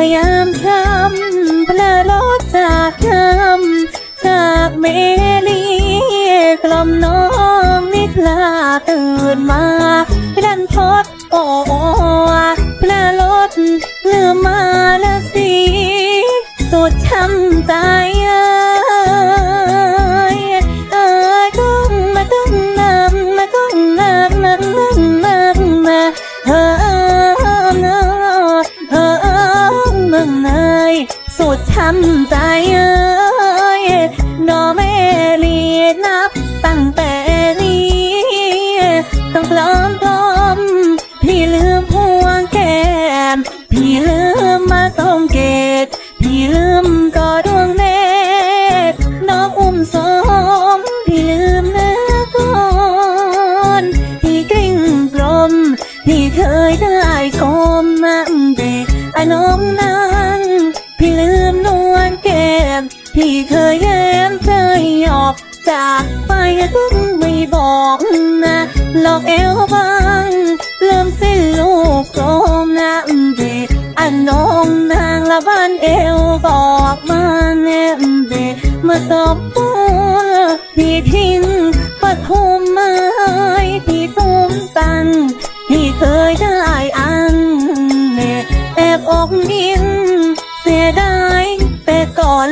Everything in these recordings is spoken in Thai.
ายามทำเพลอรถจากทำจากเมลีกล่อมน้องนิคลาตื่นมาดันพดโอ้เพลอรถลืมมาละสิสุดช้ำใจ สุดช้ำใจเอ้ยนอแม่ลีนับตั้งแต่นี้ต้องปลอมปลอมพี่ลืมห่วงแก้มพี่ลืมมาส่งเกต พี่ลืมกอดวงเนตรน้องอุ้มสมพี่ลืมเนื้อก่อนพี่กลิ้งกลม พี่เคยได้ชมนั่งเด็กอะน้องนั้ พี่เคยแย้มเคยหยอก จากไปก็ไม่บอกนะหลอกเอวบางเริ่มสิ้นลูกโสมนะเด็กอันน้องนางละบ้านเอวบอกมาแน่เด็กมาตอบ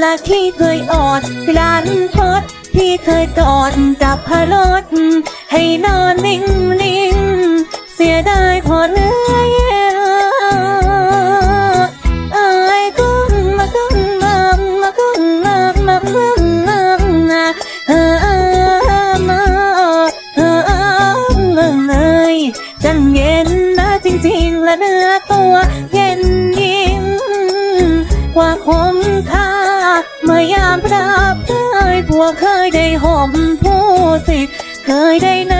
ละที่เคยออดกลันพดที่เคยกอดกับพะรถให้นอนนิ่งนิ่งเสียดายพอเรื่อยเอ้ยกุ้งมากุ้งมามากุ้งมามามามามาเออเออมาเออเออเลยจังเย็นนะจริงๆและเนื้อตัวเย็นยิ่งกว่าคมค่า ยามพระเคยผัวเคยได้ห่มผู้สิเคยได้แน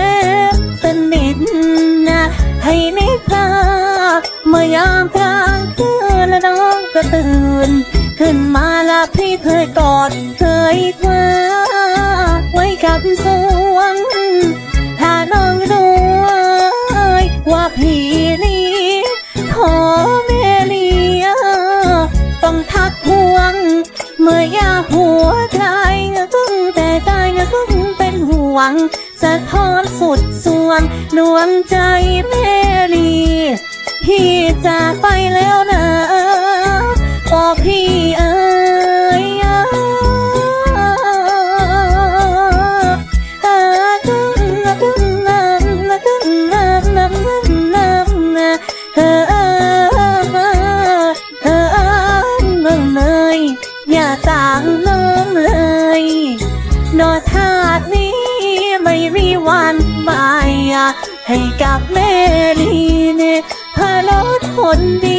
บสนิทนะให้นิพาเมื่อยามกลางคืนและน้องก็ตื่น ขึ้นมาละพี่เคยกอดเคยคว้าไว้กับสวงถ้าน้องดูว่าพี่ มื่อยาหัวใจตึงแต่ใจตึงเป็นห่วง สะท้อนสุดส่วนดวงใจเมลีพี่จากไปแล้วนะ ย ให้กับแม่ลีเนพาลดคนดี